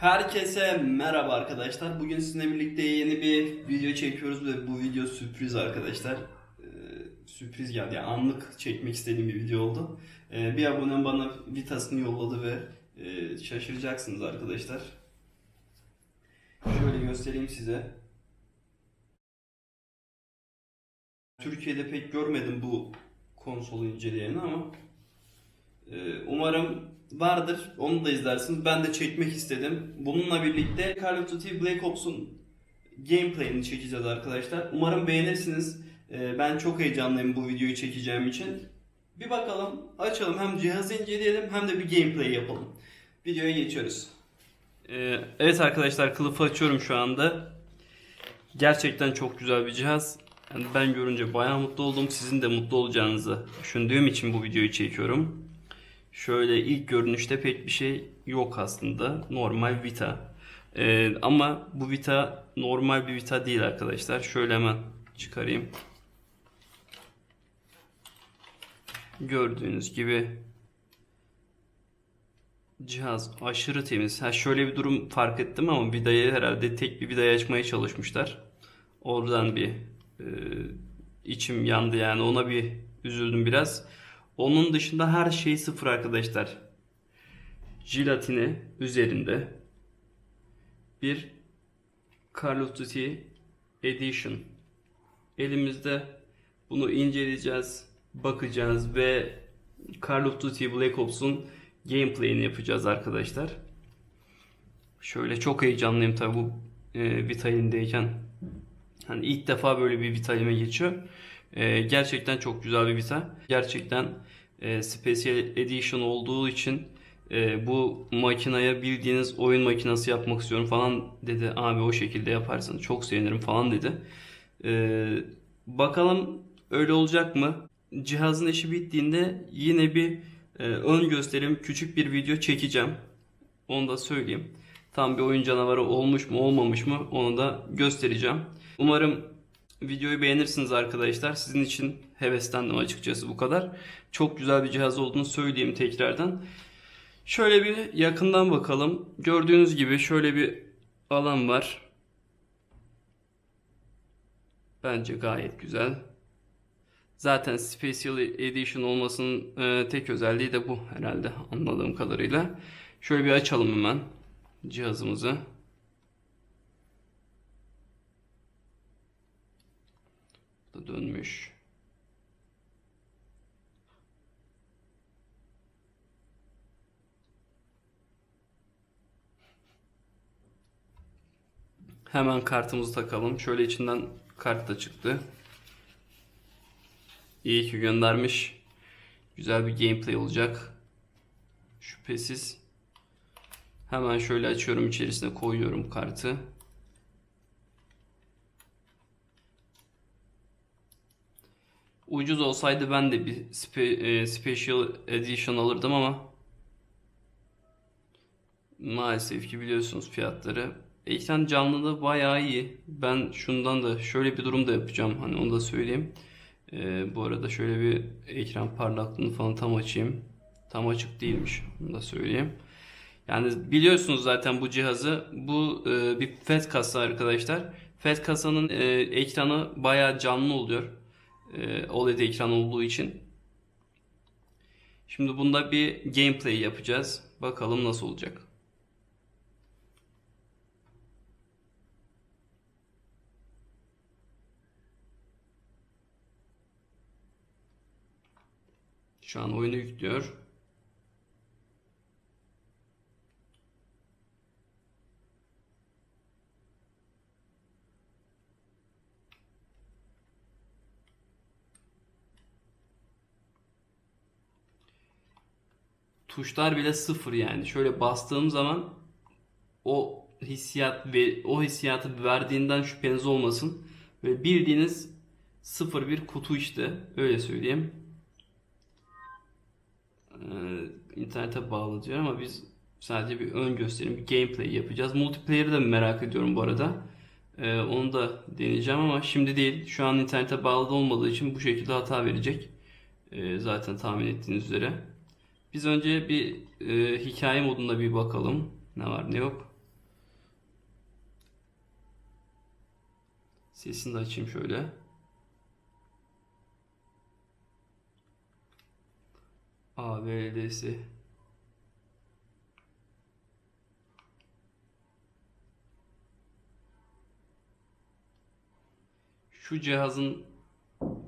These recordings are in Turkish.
Herkese merhaba arkadaşlar. Bugün sizinle birlikte yeni bir video çekiyoruz ve bu video sürpriz arkadaşlar. Ee, sürpriz geldi. Yani anlık çekmek istediğim bir video oldu. Ee, bir abonem bana Vitas'ını yolladı ve e, şaşıracaksınız arkadaşlar. Şöyle göstereyim size. Türkiye'de pek görmedim bu konsolu inceleyeni ama Umarım vardır. Onu da izlersiniz. Ben de çekmek istedim. Bununla birlikte Call of Duty Black Ops'un gameplay'ini çekeceğiz arkadaşlar. Umarım beğenirsiniz. Ee, Ben çok heyecanlıyım bu videoyu çekeceğim için. Bir bakalım, açalım. Hem cihazı inceleyelim hem de bir gameplay yapalım. Videoya geçiyoruz. Ee, Evet arkadaşlar kılıfı açıyorum şu anda. Gerçekten çok güzel bir cihaz. Yani ben görünce bayağı mutlu oldum. Sizin de mutlu olacağınızı düşündüğüm için bu videoyu çekiyorum. Şöyle ilk görünüşte pek bir şey yok aslında. Normal Vita. Ee, ama bu Vita normal bir Vita değil arkadaşlar. Şöyle hemen çıkarayım. Gördüğünüz gibi cihaz aşırı temiz. Ha şöyle bir durum fark ettim ama vidayı herhalde tek bir vidayı açmaya çalışmışlar. Oradan bir e, içim yandı yani ona bir üzüldüm biraz. Onun dışında her şey sıfır arkadaşlar. Jilatini üzerinde bir Call of Duty Edition. Elimizde bunu inceleyeceğiz, bakacağız ve Call of Duty Black Ops'un gameplay'ini yapacağız arkadaşlar. Şöyle çok heyecanlıyım tabi bu e, Vita elimdeyken. Hani ilk defa böyle bir Vita elime geçiyor. E, gerçekten çok güzel bir Vita. Gerçekten e, Special Edition olduğu için e, bu makineye bildiğiniz oyun makinesi yapmak istiyorum falan dedi. Abi o şekilde yaparsan çok sevinirim falan dedi. E, bakalım öyle olacak mı? Cihazın işi bittiğinde yine bir e, ön gösterim küçük bir video çekeceğim. Onu da söyleyeyim. Tam bir oyun canavarı olmuş mu olmamış mı onu da göstereceğim. Umarım videoyu beğenirsiniz arkadaşlar. Sizin için heveslendim açıkçası bu kadar. Çok güzel bir cihaz olduğunu söyleyeyim tekrardan. Şöyle bir yakından bakalım. Gördüğünüz gibi şöyle bir alan var. Bence gayet güzel. Zaten Special Edition olmasının e, tek özelliği de bu herhalde anladığım kadarıyla. Şöyle bir açalım hemen cihazımızı. Da dönmüş. Hemen kartımızı takalım. Şöyle içinden kart da çıktı. İyi ki göndermiş. Güzel bir gameplay olacak. Şüphesiz. Hemen şöyle açıyorum içerisine koyuyorum kartı. Ucuz olsaydı ben de bir spe, e, Special Edition alırdım ama maalesef ki biliyorsunuz fiyatları. Ekran canlılığı bayağı iyi. Ben şundan da şöyle bir durum da yapacağım. Hani onu da söyleyeyim. E, bu arada şöyle bir ekran parlaklığını falan tam açayım. Tam açık değilmiş. Onu da söyleyeyim. Yani biliyorsunuz zaten bu cihazı. Bu e, bir FAT kasa arkadaşlar. FAT kasanın e, ekranı bayağı canlı oluyor. E, OLED ekran olduğu için. Şimdi bunda bir gameplay yapacağız. Bakalım nasıl olacak. Şu an oyunu yüklüyor. Tuşlar bile sıfır yani. Şöyle bastığım zaman o hissiyat ve o hissiyatı verdiğinden şüpheniz olmasın. Ve bildiğiniz sıfır bir kutu işte. Öyle söyleyeyim. Ee, internete bağlı diyor ama biz sadece bir ön gösterim, bir gameplay yapacağız. Multiplayer'ı da merak ediyorum bu arada. Ee, onu da deneyeceğim ama şimdi değil. Şu an internete bağlı olmadığı için bu şekilde hata verecek. Ee, zaten tahmin ettiğiniz üzere. Biz önce bir e, hikaye modunda bir bakalım. Ne var ne yok. Sesini de açayım şöyle. ABD'si. Şu cihazın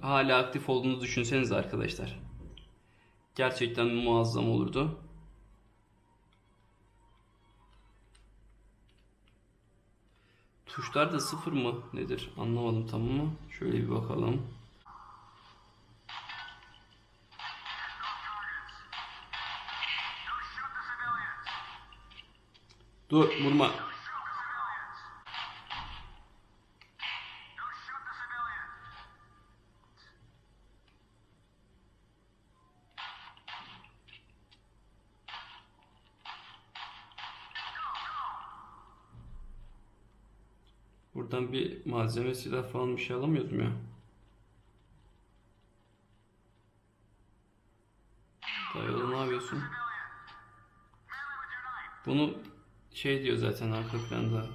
hala aktif olduğunu düşünseniz arkadaşlar. Gerçekten muazzam olurdu. Tuşlar da sıfır mı nedir anlamadım tamam mı? Şöyle bir bakalım. Dur vurma. Buradan bir malzeme silah falan bir şey alamıyordum ya. Dayıoğlu ne yapıyorsun? Bunu şey diyor zaten arka planda.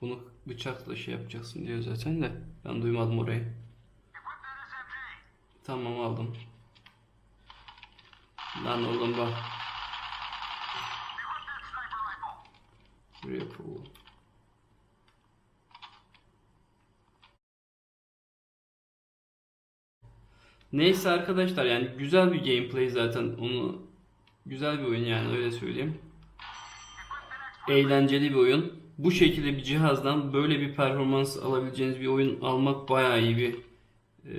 Bunu bıçakla şey yapacaksın diyor zaten de. Ben duymadım orayı. Tamam aldım. Lan oğlum bak. Buraya koy. Neyse arkadaşlar yani güzel bir gameplay zaten onu güzel bir oyun yani öyle söyleyeyim. Eğlenceli bir oyun. Bu şekilde bir cihazdan böyle bir performans alabileceğiniz bir oyun almak bayağı iyi bir e,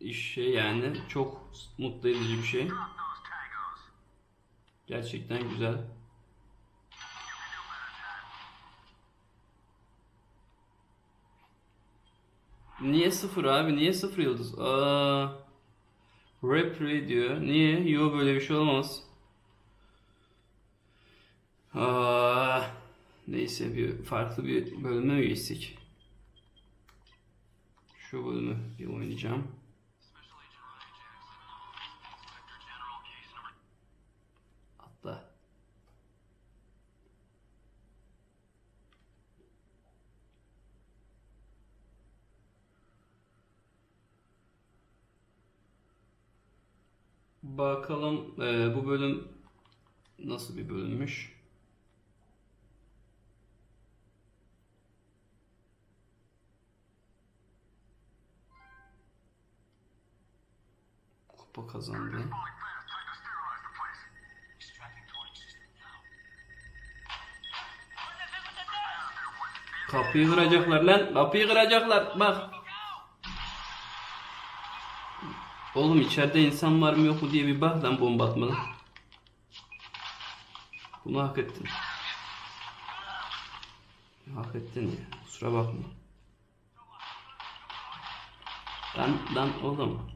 iş şey yani çok mutlu edici bir şey. Gerçekten güzel. Niye sıfır abi? Niye sıfır yıldız? Aa, Replay diyor. Niye? Yo böyle bir şey olmaz. Aa, neyse bir farklı bir bölüme mi geçsek? Şu bölümü bir oynayacağım. Bakalım e, bu bölüm nasıl bir bölümmüş? Kupa kazandı. Kapıyı kıracaklar lan. Kapıyı kıracaklar. Bak. Oğlum içeride insan var mı yok mu diye bir bak lan bomba atmadan. Bunu hak ettin. Hak ettin ya. Kusura bakma. Lan lan oğlum.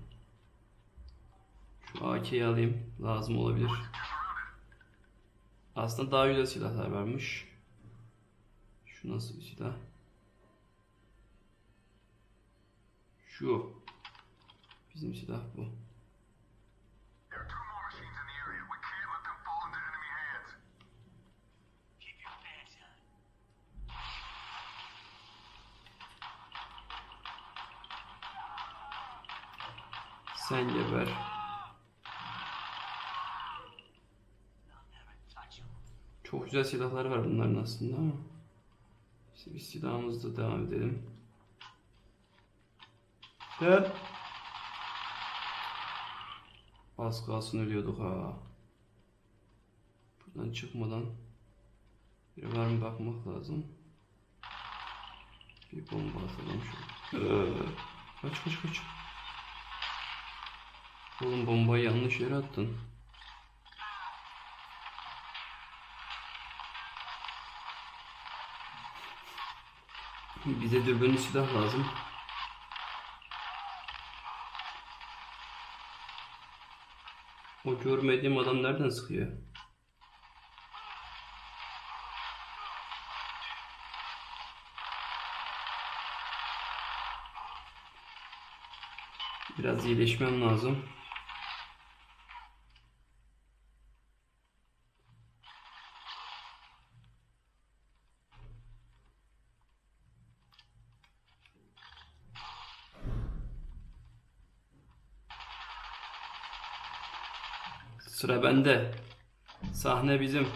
Şu AK'yi alayım. Lazım olabilir. Aslında daha güzel silahlar varmış. Şu nasıl bir silah? Şu. Bizim silah bu. Sen geber. Çok güzel silahlar var bunların aslında ama. İşte biz silahımızla devam edelim. Gel. Az kalsın ölüyorduk ha. Buradan çıkmadan bir var mı bakmak lazım. Bir bomba atalım şöyle. Ee, kaç kaç kaç. Oğlum bombayı yanlış yere attın. Bize dürbünlü silah lazım. O görmediğim adam nereden sıkıyor? Biraz iyileşmem lazım. Sıra bende. Sahne bizim.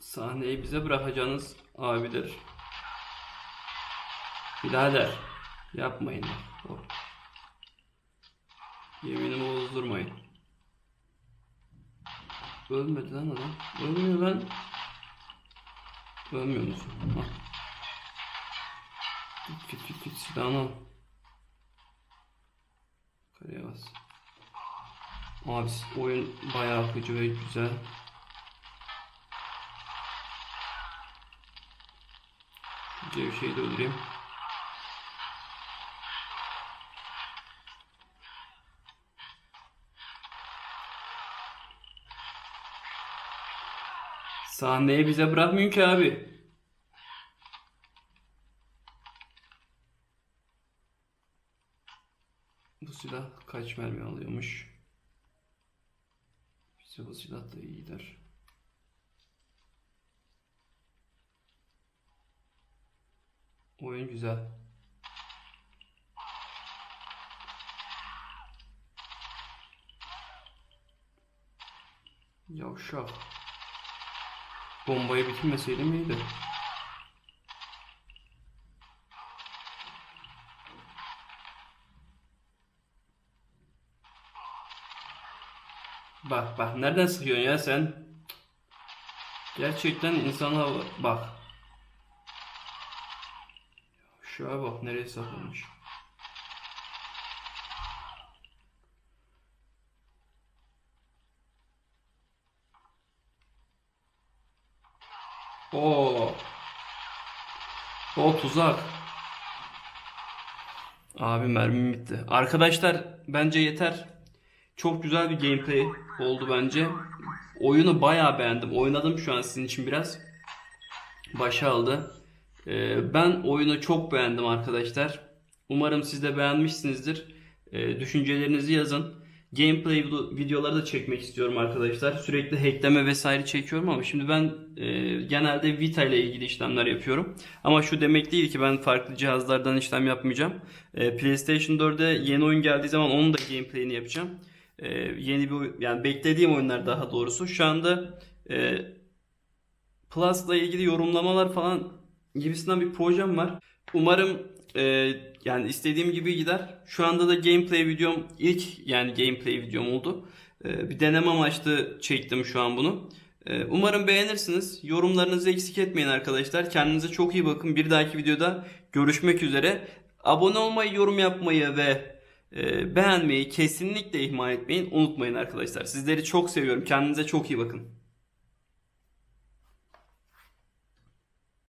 Sahneyi bize bırakacağınız abidir. Birader yapmayın. Hop. Yeminimi bozdurmayın. Ölmedi lan adam. Ölmüyor lan. Ölmüyor musun? Git git git silahını al. Kareye bas. Abi oyun bayağı akıcı ve güzel. Şu gevşeyi de öldüreyim. Sahneyi bize bırakmıyor ki abi. Silah kaç mermi alıyormuş? Bize bu silah da iyi gider. Oyun güzel. Yavşak. Bombayı bitirmeseydim iyiydi. Bak bak nereden sıkıyorsun ya sen? Gerçekten insana bak. Şuna bak nereye saklamış. Oo. O tuzak. Abi mermim bitti. Arkadaşlar bence yeter. Çok güzel bir gameplay oldu bence. Oyunu bayağı beğendim. Oynadım şu an sizin için biraz. Başa aldı. Ee, ben oyunu çok beğendim arkadaşlar. Umarım siz de beğenmişsinizdir. Ee, düşüncelerinizi yazın. Gameplay video- videoları da çekmek istiyorum arkadaşlar. Sürekli hackleme vesaire çekiyorum ama şimdi ben e, genelde Vita ile ilgili işlemler yapıyorum. Ama şu demek değil ki ben farklı cihazlardan işlem yapmayacağım. E, PlayStation 4'e yeni oyun geldiği zaman onun da gameplay'ini yapacağım. E, yeni bir yani beklediğim oyunlar daha doğrusu. Şu anda e, Plus'la ilgili yorumlamalar falan gibisinden bir projem var. Umarım e, yani istediğim gibi gider. Şu anda da gameplay videom ilk yani gameplay videom oldu. E, bir deneme amaçlı çektim şu an bunu. E, umarım beğenirsiniz. Yorumlarınızı eksik etmeyin arkadaşlar. Kendinize çok iyi bakın. Bir dahaki videoda görüşmek üzere. Abone olmayı, yorum yapmayı ve beğenmeyi kesinlikle ihmal etmeyin. Unutmayın arkadaşlar. Sizleri çok seviyorum. Kendinize çok iyi bakın.